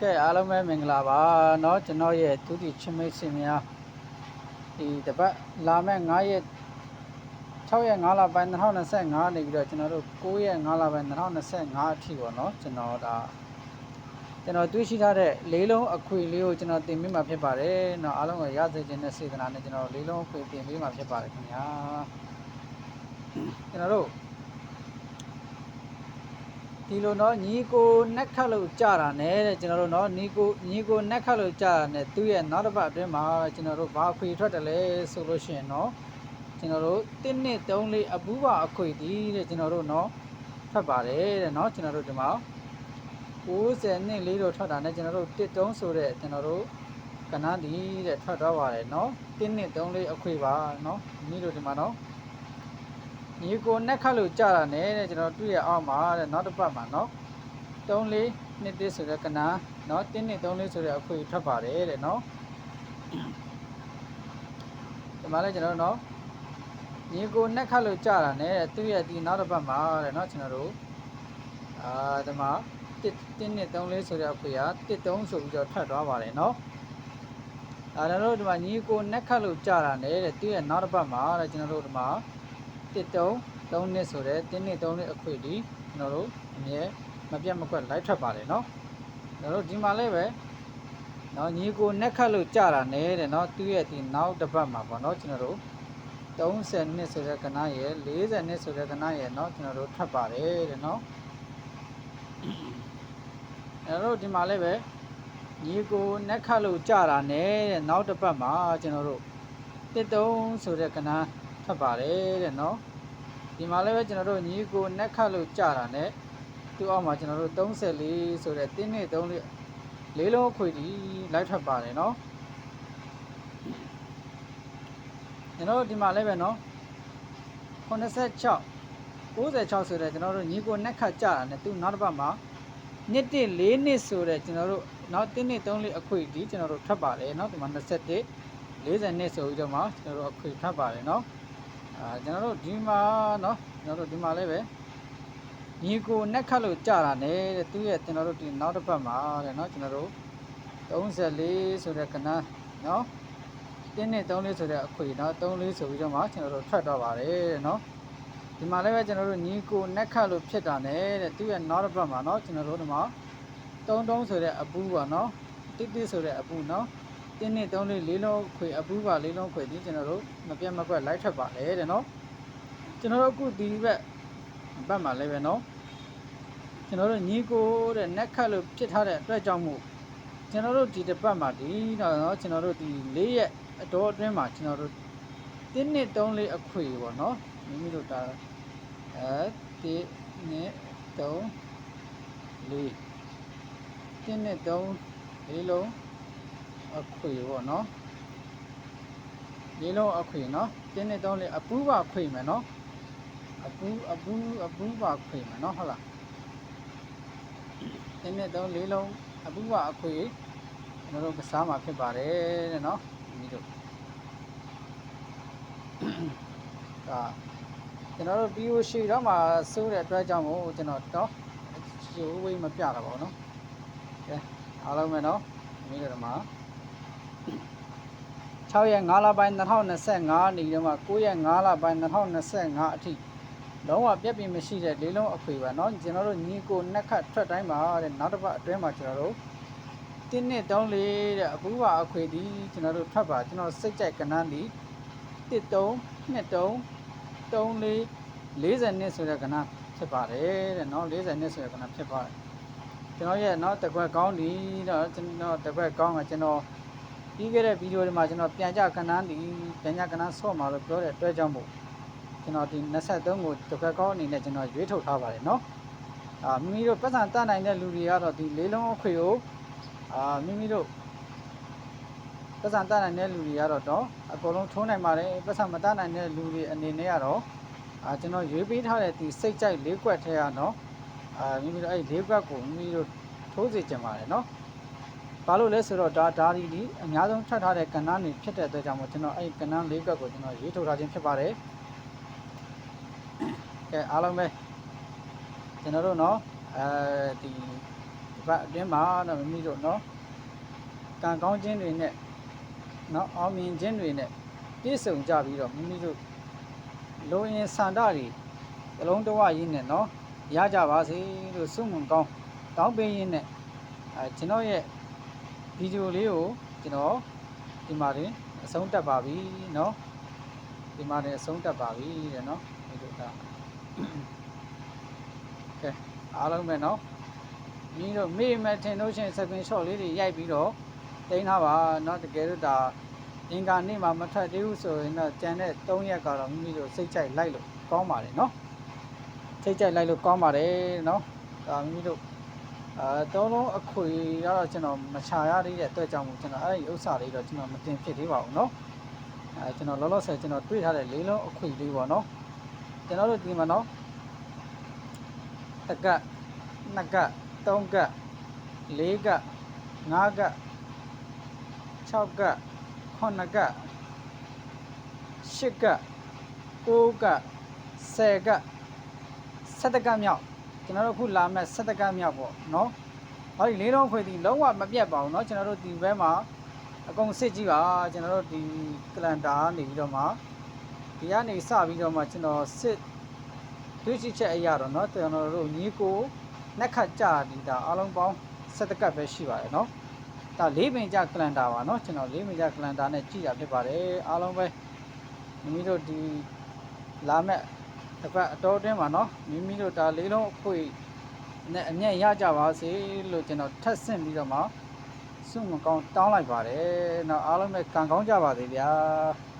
ကဲအားလုံးပဲမင်္ဂလာပါเนาะကျွန်တော်ရဲ့သူတီချင်းမိတ်ဆွေများဒီတပတ်လာမဲ့9ရက်6ရက်5လပိုင်း2025နေပြီးတော့ကျွန်တော်တို့9ရက်5လပိုင်း2025အထိပေါ့เนาะကျွန်တော်ဒါကျွန်တော်တွေးရှိထားတဲ့လေးလုံးအခွေလေးကိုကျွန်တော်တင်ပေးမှာဖြစ်ပါတယ်เนาะအားလုံးကိုရစေခြင်းနဲ့စေတနာနဲ့ကျွန်တော်လေးလုံးအခွေတင်ပေးမှာဖြစ်ပါတယ်ခင်ဗျာကျွန်တော်တို့ ဒီလိုနော်ညီကိုနှက်ခတ်လို့ကြတာနဲ့တဲ့ကျွန်တော်တို့နော်ညီကိုညီကိုနှက်ခတ်လို့ကြတာနဲ့သူ့ရဲ့နောက်တစ်ပတ်အတွင်းမှာကျွန်တော်တို့ဘာခွေထွက်တယ်လဲဆိုလို့ရှိရင်နော်ကျွန်တော်တို့1နှစ်3လေးအပူပါအခွေဒီတဲ့ကျွန်တော်တို့နော်ထွက်ပါတယ်တဲ့နော်ကျွန်တော်တို့ဒီမှာ90နှစ်လေးတော့ထွက်တာနဲ့ကျွန်တော်တို့1 3ဆိုတဲ့ကျွန်တော်တို့ကဏ္ဍဒီတဲ့ထွက်တော့ပါတယ်နော်1နှစ်3လေးအခွေပါနော်ညီတို့ဒီမှာနော် ညီကိုနှက်ခတ်လို့ကြာတာနဲ့တဲ့ကျွန်တော်တွေ့ရအောင်ပါတဲ့နောက်တစ်ပတ်မှာနော်3 4နှစ်တစ်ဆိုတဲ့ကနာနော်1နှစ်3 4ဆိုတဲ့အခွေထွက်ပါတယ်တဲ့နော်ဒီမှာလည်းကျွန်တော်နော်ညီကိုနှက်ခတ်လို့ကြာတာနဲ့တွေ့ရဒီနောက်တစ်ပတ်မှာတဲ့နော်ကျွန်တော်တို့အာဒီမှာ1နှစ်3 4ဆိုတဲ့အခွေက1 3ဆိုပြီးတော့ထွက်သွားပါတယ်နော်အဲ့တော့ဒီမှာညီကိုနှက်ခတ်လို့ကြာတာနဲ့တဲ့သူရဲ့နောက်တစ်ပတ်မှာတဲ့ကျွန်တော်တို့ဒီမှာ တစ်တုံး၃နှစ်ဆိုတဲ့တင်းနှစ်၃နှစ်အခွေဒီကျွန်တော်တို့အမြဲမပြတ်မကွက်လိုက်ထွက်ပါတယ်နော်ကျွန်တော်တို့ဒီမှာလည်းပဲနော်ညီကိုနက်ခတ်လို့ကြာတာနဲ့တဲ့နော်သူ့ရဲ့ဒီနောက်တစ်ပတ်မှာပေါ့နော်ကျွန်တော်တို့30နှစ်ဆိုတဲ့ကဏ္ဍရဲ့40နှစ်ဆိုတဲ့ကဏ္ဍရဲ့เนาะကျွန်တော်တို့ထွက်ပါတယ်တဲ့เนาะအဲ့တော့ဒီမှာလည်းပဲညီကိုနက်ခတ်လို့ကြာတာနဲ့တဲ့နောက်တစ်ပတ်မှာကျွန်တော်တို့တစ်တုံးဆိုတဲ့ကဏ္ဍ ထွက်ပါတယ်တဲ့နော်ဒီမှာလည်းပဲကျွန်တော်တို့ညီကိုနက်ခတ်လို့ကြာတာနဲ့သူ့အောက်မှာကျွန်တော်တို့34ဆိုတဲ့တင်းနှစ်3လေးလေးလုံးခွေတီလိုက်ထွက်ပါတယ်နော်ကျွန်တော်တို့ဒီမှာလည်းပဲနော်86 96ဆိုတဲ့ကျွန်တော်တို့ညီကိုနက်ခတ်ကြာတာနဲ့သူနောက်တစ်ပတ်မှာနှစ်တစ်၄နှစ်ဆိုတဲ့ကျွန်တော်တို့နောက်တင်းနှစ်3လေးအခွေတီကျွန်တော်တို့ထွက်ပါတယ်နော်ဒီမှာ21 40နှစ်ဆိုပြီးတော့မှကျွန်တော်တို့အခွေထွက်ပါတယ်နော် အာကျွန်တော်တို့ဒီမှာเนาะကျွန်တော်တို့ဒီမှာလည်းပဲညီကိုနက်ခတ်လို့ကြာတာနဲ့တဲ့သူရဲ့ကျွန်တော်တို့ဒီနောက်တစ်ပတ်မှာတဲ့เนาะကျွန်တော်တို့34ဆိုတဲ့ကဏ္ဍเนาะတင်းနဲ့34ဆိုတဲ့အခွေเนาะ34ဆိုပြီးတော့မှကျွန်တော်တို့ထွက်တော့ပါတယ်တဲ့เนาะဒီမှာလည်းပဲကျွန်တော်တို့ညီကိုနက်ခတ်လို့ဖြစ်တာနဲ့တဲ့သူရဲ့နောက်တစ်ပတ်မှာเนาะကျွန်တော်တို့ဒီမှာ33ဆိုတဲ့အပူပါเนาะတိတိဆိုတဲ့အပူเนาะ တင်းနှစ်သုံးလေးလေးလုံးခွေအပူးပါလေးလုံးခွေဒီကျွန်တော်တို့မပြတ်မကွက်လိုက်ထွက်ပါလေတဲ့နော်ကျွန်တော်တို့အခုဒီဘက်ဘက်မှာလည်းပဲနော်ကျွန်တော်တို့ညီကိုတဲ့နက်ခတ်လို့ဖြစ်ထားတဲ့အတွက်ကြောင့်မို့ကျွန်တော်တို့ဒီတစ်ပတ်မှာဒီတော့နော်ကျွန်တော်တို့ဒီလေးရက်အတော်အတွင်းမှာကျွန်တော်တို့တင်းနှစ်သုံးလေးအခွေပေါ့နော်မိမိတို့ဒါအဲတင်းနှစ်သုံးလေးတင်းနှစ်သုံးလေးလုံး အခွေပေါ့နော်လေးလုံးအခွေနော်တင်းနဲ့တော့လေအပူးပါခွေမယ်နော်အပူးအပူးအပူးပါခွေမယ်နော်ဟုတ်လားတင်းနဲ့တော့လေးလုံးအပူးပါအခွေကျွန်တော်တို့ကစားမှာဖြစ်ပါတယ်တဲ့နော်ဒီလိုဒါကျွန်တော်တို့ POC တော့မှစိုးတဲ့အတွက်ကြောင့်မို့ကျွန်တော်တော့ရိုးဝေးမပြတာပေါ့နော်ကဲအားလုံးပဲနော်ဒီလိုတော့မှာ 6ရက်5လပိုင်း2025နေတော့မှ9ရက်5လပိုင်း2025အထိလုံးဝပြက်ပြင်းမရှိတဲ့လေးလုံးအခွေပါเนาะကျွန်တော်တို့ညီကိုနက်ခတ်ထွက်တိုင်းပါတဲ့နောက်တစ်ပတ်အတွင်းမှာကျွန်တော်တို့တင်းနှစ်3လေးတဲ့အပူပါအခွေဒီကျွန်တော်တို့ထွက်ပါကျွန်တော်စိတ်ကြိုက်ကနန်းဒီ1 3 2 3 3လေး40နှစ်ဆိုတဲ့ကနန်းဖြစ်ပါတယ်တဲ့เนาะ40နှစ်ဆိုတဲ့ကနန်းဖြစ်ပါတယ်ကျွန်တော်ရဲ့เนาะတစ်ခွက်ကောင်းဒီတော့ကျွန်တော်တစ်ခွက်ကောင်းကကျွန်တော် ပြီးခဲ့တဲ့ဗီဒီယိုတွေမှာကျွန်တော်ပြန်ကြကဏ္ဍဒီပြန်ကြကဏ္ဍဆော့မှာလို့ပြောတဲ့အတွက်ကြောင့်မို့ကျွန်တော်ဒီ23ကိုတစ်ခါကောင်းအနေနဲ့ကျွန်တော်ရွေးထုတ်ထားပါတယ်เนาะအာမိမိတို့ပတ်စံတတ်နိုင်တဲ့လူတွေကတော့ဒီလေးလုံးအခွေကိုအာမိမိတို့ပတ်စံတတ်နိုင်တဲ့လူတွေကတော့တော့အကုန်လုံးထုံးနိုင်ပါတယ်ပတ်စံမတတ်နိုင်တဲ့လူတွေအနေနဲ့ကတော့အာကျွန်တော်ရွေးပေးထားတဲ့ဒီစိတ်ကြိုက်လေးကွက်ထဲကเนาะအာမိမိတို့အဲ့လေးကွက်ကိုမိမိတို့ထိုးစေချင်ပါတယ်เนาะ ဘာလို့လဲဆိုတော့ဒါဒါဒီဒီအများဆုံးထွက်ထားတဲ့ကဏ္ဍနေဖြစ်တဲ့အတွက်ကြောင့်မို့ကျွန်တော်အဲ့ကဏ္ဍလေးကက်ကိုကျွန်တော်ရေးထုတ်ထားခြင်းဖြစ်ပါတယ်။ကဲအားလုံးပဲကျွန်တော်တို့နော်အဲဒီဒီဘက်အတွင်းမှာတော့မမိတို့နော်ကံကောင်းခြင်းတွေနဲ့နော်အောင်မြင်ခြင်းတွေနဲ့ပြည့်စုံကြပြီးတော့မိမိတို့လိုရင်းစန္ဒတွေအလုံးတဝရင်းနဲ့နော်ရကြပါစေလို့ဆုမွန်ကောင်းတောင်းပေးရင်းနဲ့အဲကျွန်တော်ရဲ့ ဗီဒီယိုလေးကိုကျွန်တော်ဒီမှာတင်အဆုံးတက်ပါပြီနော်ဒီမှာတင်အဆုံးတက်ပါပြီတဲ့နော်ဒီလိုကကဲအားလုံးပဲနော် မိတို့မေ့မဲ့ထင်လို့ရှိရင်စပင် shot လေးတွေရိုက်ပြီးတော့တင်ထားပါเนาะတကယ်လို့ဒါအင်္ဂါနေ့မှာမထွက်သေးဘူးဆိုရင်တော့ကျန်တဲ့3ရက်ကတော့မိမိတို့စိတ်ကြိုက်လိုက်လို့ကောင်းပါတယ်เนาะစိတ်ကြိုက်လိုက်လို့ကောင်းပါတယ်เนาะဒါမိမိတို့ အဲသုံးလုံးအခွေကတော့ကျွန်တော်မချာရသေးတဲ့အတွက်ကြောင့်မို့ကျွန်တော်အဲ့ဒီဥစ္စာလေးတော့ကျွန်တော်မတင်ဖြစ်သေးပါဘူးเนาะအဲကျွန်တော်လောလောဆယ်ကျွန်တော်တွေးထားတဲ့လေးလုံးအခွေလေးပေါ့เนาะကျွန်တော်တို့ဒီမှာเนาะတကတ်နှစ်ကတ် 3ကတ်4ကတ်5ကတ်6ကတ်9ကတ်10ကတ်9ကတ်10ကတ်7ကတ်မြောက် ကျွန်တော်တို့အခုလာမဲ့7ကတ်မြောက်ပေါ့နော်ဟောဒီလေးလုံးခွေဒီလုံးဝမပြတ်ပါဘူးเนาะကျွန်တော်တို့ဒီဘက်မှာအကုန်စစ်ကြည့်ပါကျွန်တော်တို့ဒီကလန်တာနေပြီးတော့မှဒီကနေစပြီးတော့မှကျွန်တော်စစ်တွေ့ရှိချက်အရာတော့เนาะကျွန်တော်တို့ညီကို နက်ခတ်ကြဒီဒါအားလုံးပေါင်း7ကပ်ပဲရှိပါတယ်เนาะဒါ၄ပင်ကြကလန်တာပါเนาะကျွန်တော်၄ပင်ကြကလန်တာနဲ့ကြည့်တာဖြစ်ပါတယ်အားလုံးပဲမိမိတို့ဒီလာမဲ့ တစ်ဖက်အတော်အတွင်းမှာနော်မိမိတို့ဒါလေးလုံးအခွေနဲ့အမြတ်ရကြပါစေလို့ကျွန်တော်ထပ်ဆင့်ပြီးတော့မှဆုမကောင်းတောင်းလိုက်ပါတယ်။နောက်အားလုံးပဲကံကောင်းကြပါစေဗျာ။